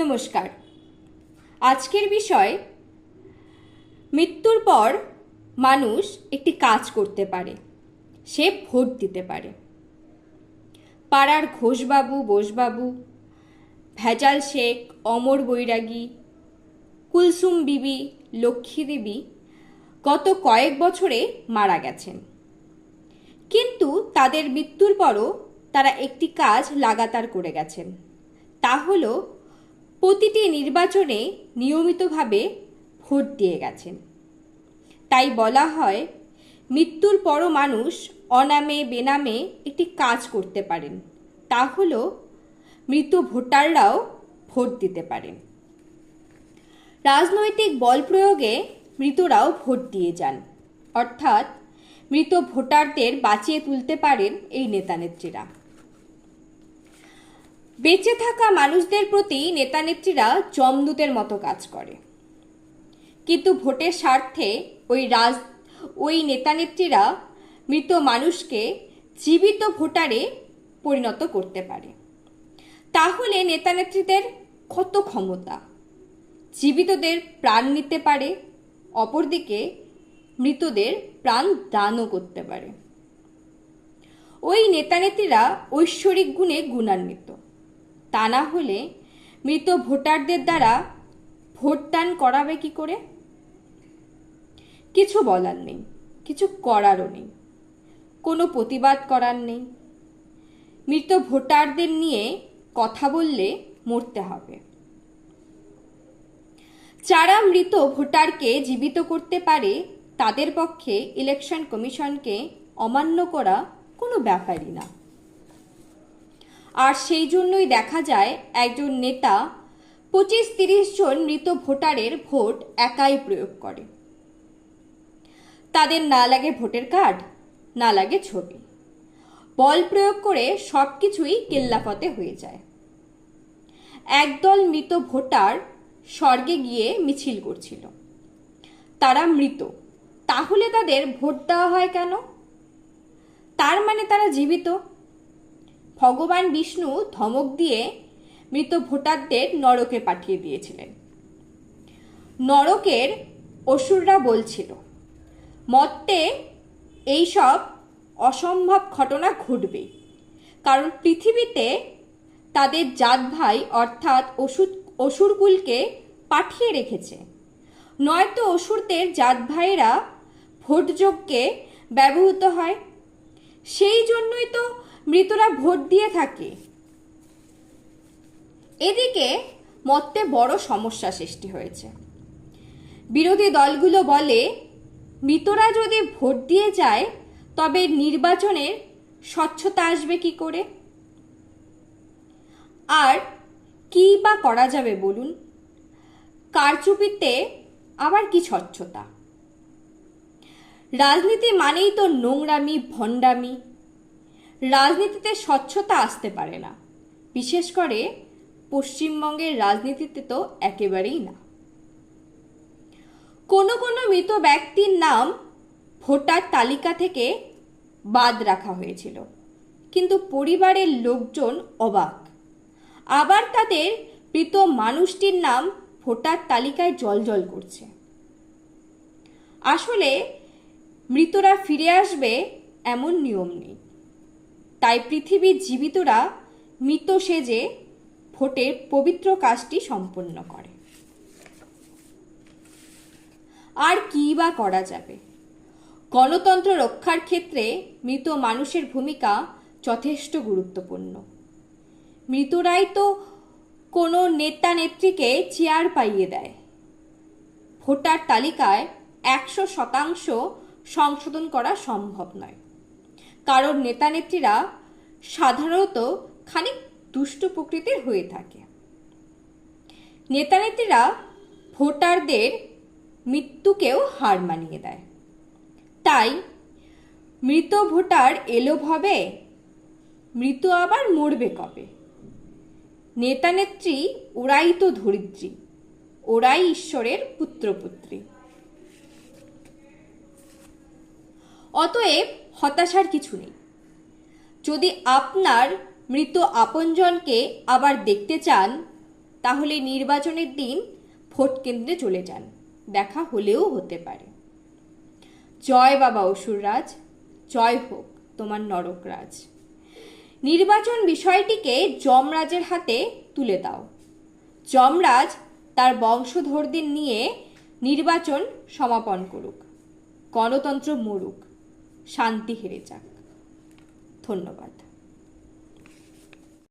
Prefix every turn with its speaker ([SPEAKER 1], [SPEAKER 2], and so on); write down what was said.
[SPEAKER 1] নমস্কার। আজকের বিষয়, মৃত্যুর পর মানুষ একটি কাজ করতে পারে, সে ভোট দিতে পারে। পাড়ার ঘোষবাবু, বোসবাবু, ভেজাল শেখ, অমর বৈরাগী, কুলসুম বিবি, লক্ষ্মী দেবী গত কয়েক বছরে মারা গেছেন। কিন্তু তাদের মৃত্যুর পরও তারা একটি কাজ লাগাতার করে গেছেন। তা হল প্রতিটি নির্বাচনে নিয়মিতভাবে ভোট দিয়ে গেছেন। তাই বলা হয়, মৃত্যুর পরও মানুষ অনামে বেনামে একটি কাজ করতে পারেন। তা হল, মৃত ভোটাররাও ভোট দিতে পারেন। রাজনৈতিক বল প্রয়োগে মৃতরাও ভোট দিয়ে যান। অর্থাৎ, মৃত ভোটারদের বাঁচিয়ে তুলতে পারেন এই নেতানেত্রীরা। বেঁচে থাকা মানুষদের প্রতি নেতানেত্রীরা জমদূতের মতো কাজ করে। কিন্তু ভোটের স্বার্থে ওই রাজ, ওই নেতানেত্রীরা মৃত মানুষকে জীবিত ভোটারে পরিণত করতে পারে। তাহলে নেতানেত্রীদের কত ক্ষমতা? জীবিতদের প্রাণ নিতে পারে, অপরদিকে মৃতদের প্রাণ দানও করতে পারে। ওই নেতানেত্রীরা ঐশ্বরিক গুণে গুণান্বিত। তা না হলে মৃত ভোটারদের দ্বারা ভোটদান করাবে কি করে? কিছু বলার নেই, কিছু করারও নেই, কোনো প্রতিবাদ করার নেই। মৃত ভোটারদের নিয়ে কথা বললে মরতে হবে। যারা মৃত ভোটারকে জীবিত করতে পারে, তাদের পক্ষে ইলেকশন কমিশনকে অমান্য করা কোনো ব্যাপারই না। আর সেই জন্যই দেখা যায় একজন নেতা পঁচিশ তিরিশ জন মৃত ভোটারের ভোট একাই প্রয়োগ করে। তাদের না লাগে ভোটের কার্ড, না লাগে ছবি। বল প্রয়োগ করে সব কিছুই কেল্লাফতে হয়ে যায়। একদল মৃত ভোটার স্বর্গে গিয়ে মিছিল করছিল। তারা মৃত। তাহলে তাদের ভোট দেওয়া হয় কেন? তার মানে তারা জীবিত? ভগবান বিষ্ণু ধমক দিয়ে মৃত ভোটারদের নরকে পাঠিয়ে দিয়েছিলেন। নরকের অসুররা বলছিল মত্তে এইসব অসম্ভব ঘটনা ঘটবে। কারণ পৃথিবীতে তাদের জাত ভাই অর্থাৎ অসুর অসুরকুলকে পাঠিয়ে রেখেছে। নয়তো অসুরদের জাত ভাইয়েরা ভোটযজ্ঞে ব্যবহৃত হয়। সেই জন্যই তো মৃতরা ভোট দিয়ে থাকে। এদিকে মত্তে বড় সমস্যা সৃষ্টি হয়েছে। বিরোধী দলগুলো বলে, মৃতরা যদি ভোট দিয়ে যায়, তবে নির্বাচনের স্বচ্ছতা আসবে কি করে? আর কি বা করা যাবে বলুন? কারচুপিতে আবার কি স্বচ্ছতা? রাজনীতি মানেই তো নোংরামি, ভণ্ডামি রাজনীতিতে স্বচ্ছতা আসতে পারে না। বিশেষ করে পশ্চিমবঙ্গের রাজনীতিতে তো একেবারেই না। কোনো কোনো মৃত ব্যক্তির নাম ভোটার তালিকা থেকে বাদ রাখা হয়েছিল। কিন্তু পরিবারের লোকজন অবাক। আবার তাদের মৃত মানুষটির নাম ভোটার তালিকায় জলজল করছে। আসলে মৃতরা ফিরে আসবে এমন নিয়ম নেই। তাই পৃথিবীর জীবিতরা মৃত সেজে ভোটের পবিত্র কাজটি সম্পন্ন করে। আর কী বা করা যাবে? গণতন্ত্র রক্ষার ক্ষেত্রে মৃত মানুষের ভূমিকা যথেষ্ট গুরুত্বপূর্ণ। মৃতরাই তো কোনো নেতা নেত্রীকে চেয়ার পাইয়ে দেয়। ভোটার তালিকায় একশো শতাংশ সংশোধন করা সম্ভব নয়। কারণ নেতানেত্রীরা সাধারণত খানিক দুষ্ট প্রকৃতির হয়ে থাকে। নেতানেত্রীরা ভোটারদের মৃত্যুকেও হার মানিয়ে দেয়। তাই মৃত ভোটার এলো ভবে, মৃত আবার মরবে কবে? নেতানেত্রী ওরাই তো ধরিত্রী, ওরাই ঈশ্বরের পুত্রপুত্রী। অতএব হতাশার কিছু নেই। যদি আপনার মৃত আপনজনকে আবার দেখতে চান, তাহলে নির্বাচনের দিন ভোট কেন্দ্রে চলে যান। দেখা হলেও হতে পারে। জয় বাবা অসুররাজ, জয় হোক তোমার নরকরাজ। নির্বাচন বিষয়টিকে যমরাজের হাতে তুলে দাও। যমরাজ তার বংশধরদের নিয়ে নির্বাচন সমাপন করুক। গণতন্ত্র মরুক। শান্তি হেরে যাক। ধন্যবাদ।